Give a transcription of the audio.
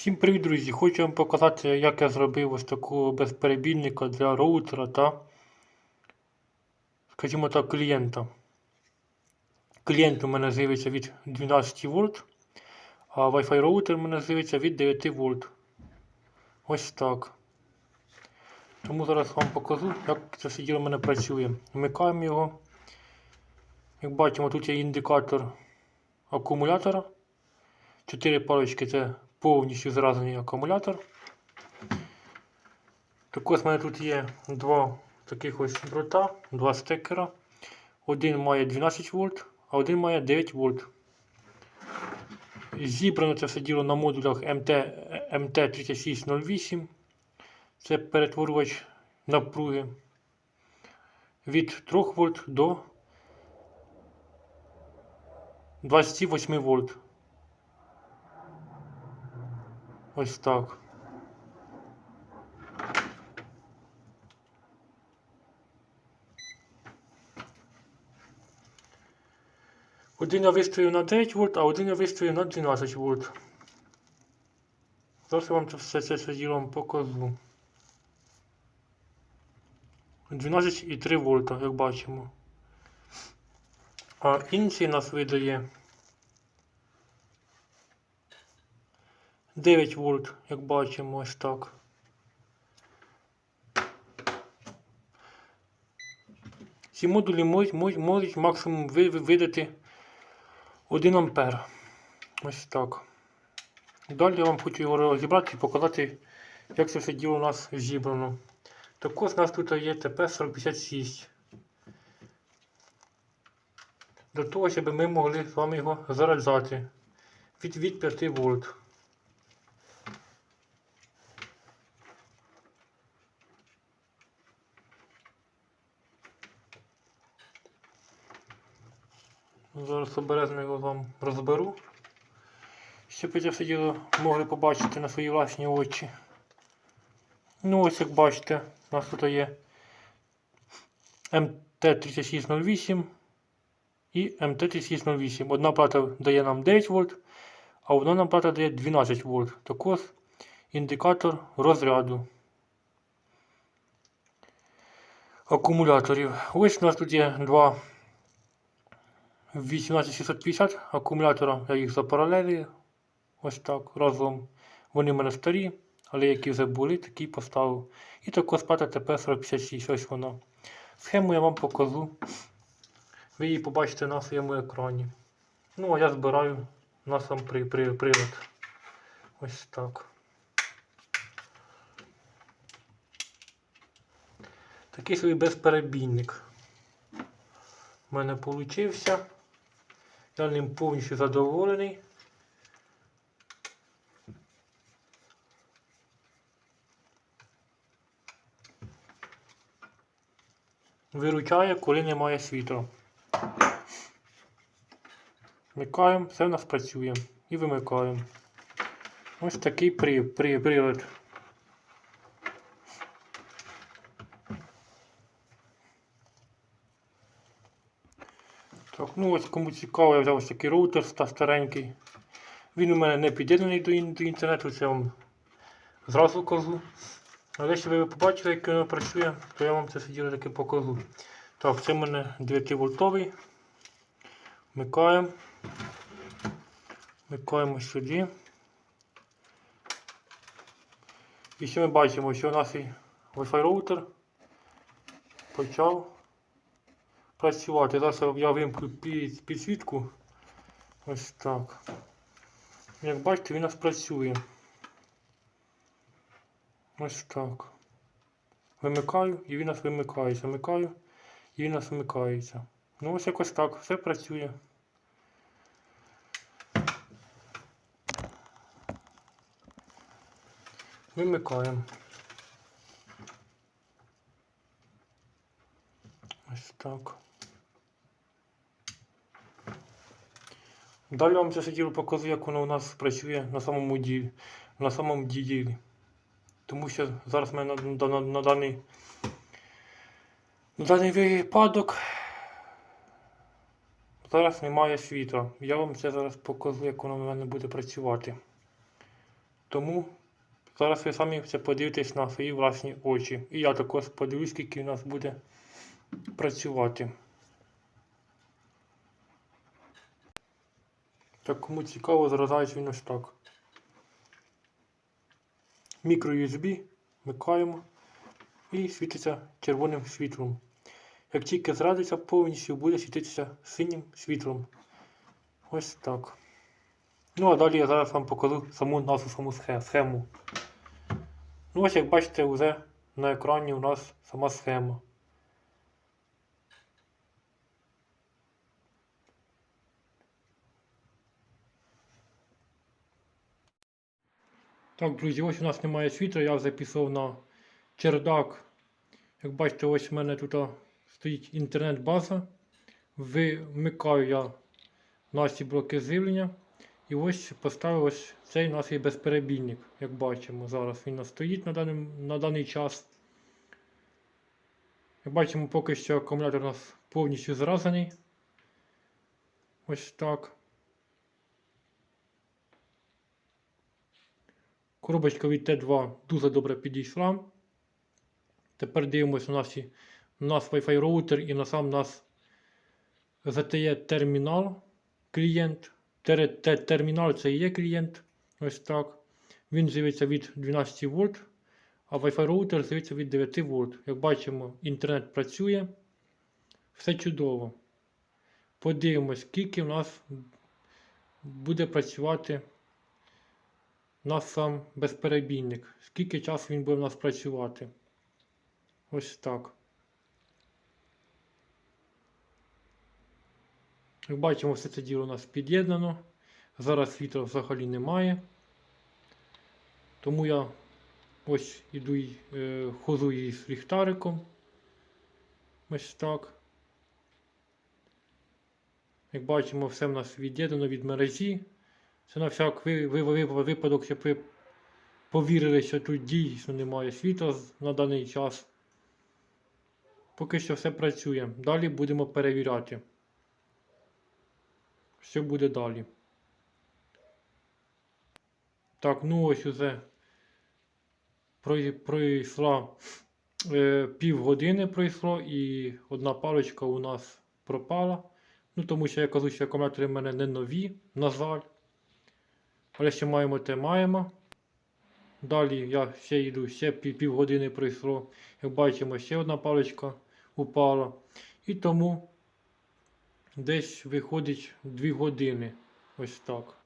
Всім привіт, друзі! Хочу вам показати, як я зробив ось такого безперебійника для роутера та, скажімо так, клієнта. Клієнт у мене з'явиться від 12 вольт, а Wi-Fi роутер у мене з'явиться від 9 вольт. Ось так. Тому зараз вам покажу, як це все діло в мене працює. Вмикаємо його. Як бачимо, тут є індикатор акумулятора. Чотири палички це повністю зразений акумулятор. Також в мене тут є два таких ось дрота, два стекера. Один має 12 вольт, а один має 9 вольт. Зібрано це все діло на модулях МТ, МТ3608. Це перетворювач напруги від 3 вольт до 28 вольт. Ось так. Один я виставив на 9 вольт, а один я виставив на 12 вольт. Зараз я вам це все це все діло покажу. 12,3 вольта, як бачимо. А інший нас видає 9 вольт, як бачимо, ось так. Ці модулі можуть, можуть, максимум ви- ви- видати 1 ампер. Ось так. Далі я вам хочу його розібрати і показати, як це все діло у нас зібрано. Також у нас тут є ТП-4056. Для того, щоб ми могли з вами його заряджати від, від 5 вольт. Зараз обережно його вам розберу. Щоб ви це все діло могли побачити на свої власні очі. Ну ось як бачите, у нас тут є МТ3608 і МТ3608. Одна плата дає нам 9 вольт, а одна нам плата дає 12 вольт. Також індикатор розряду акумуляторів. Ось у нас тут є два 18650 акумулятора, я їх запаралелюю. Ось так разом. Вони в мене старі, але які вже були, такі поставив. І також плата ТП-4056, ось вона. Схему я вам покажу. Ви її побачите на своєму екрані. Ну, а я збираю на сам при, при, прилад. Ось так. Такий собі безперебійник. У мене вийшов. Я ним повністю задоволений. Виручає, коли немає світла. Вмикаємо, все в нас працює. І вимикаємо. Ось такий при, при, прилад. Так, ну ось кому цікаво, я взяв ось такий роутер старенький. Він у мене не під'єднаний до, ін- до інтернету, це вам зразу кажу. Але щоб ви побачили, як воно працює, то я вам це все діло таки покажу. Так, це в мене 9 вольтовий. Вмикаємо. Вмикаємо сюди. І що ми бачимо, що у нас і Wi-Fi роутер почав працювати. Зараз я вимкну під- підсвітку. Ось так. Як бачите, він у нас працює. Ось так. Вимикаю і він у нас вимикається. Вимикаю і він у нас вимикається. Ну ось якось так. Все працює. Вимикаємо. Ось так. Далі вам це все діло як воно у нас працює на самому ділі. На самому ділі. Тому що зараз в мене на, на, на, даний, на даний випадок зараз немає світла. Я вам це зараз покажу, як воно в мене буде працювати. Тому зараз ви самі це подивитесь на свої власні очі. І я також подивлюсь, скільки у нас буде працювати. Так, кому цікаво, заражається він ось так. Мікро USB вмикаємо і світиться червоним світлом. Як тільки зрадиться, повністю буде світитися синім світлом. Ось так. Ну а далі я зараз вам покажу саму нашу саму схему. Ну ось як бачите, вже на екрані у нас сама схема. Так, друзі, ось у нас немає світла, я записав на чердак. Як бачите, ось в мене тут стоїть інтернет-база. Вмикаю я наші блоки живлення. І ось поставив ось цей у є безперебійник, як бачимо. Зараз він у стоїть на даний, на даний час. Як бачимо, поки що акумулятор у нас повністю зразаний. Ось так. Коробочка від Т2 дуже добре підійшла. Тепер дивимося на, наш Wi-Fi роутер і на сам у нас ZTE термінал клієнт. Термінал це і є клієнт. Ось так. Він живиться від 12 вольт, а Wi-Fi роутер живиться від 9 вольт. Як бачимо, інтернет працює. Все чудово. Подивимось, скільки в нас буде працювати наш сам безперебійник. Скільки часу він буде в нас працювати. Ось так. Як бачимо, все це діло у нас під'єднано. Зараз світла взагалі немає. Тому я ось іду й е, хожу із ліхтариком. Ось так. Як бачимо, все в нас від'єднано від мережі. Це на всяк ви- ви- ви- випадок, щоб ви повірили, що тут дійсно немає світла на даний час. Поки що все працює. Далі будемо перевіряти. Що буде далі? Так, ну ось уже прой- пройшла е, півгодини пройшло і одна паличка у нас пропала. Ну, тому що я кажу, що акумулятори в мене не нові, на жаль. Але що маємо, те маємо. Далі я ще йду, ще пів, півгодини пройшло. Як бачимо, ще одна паличка упала. І тому десь виходить 2 години. Ось так.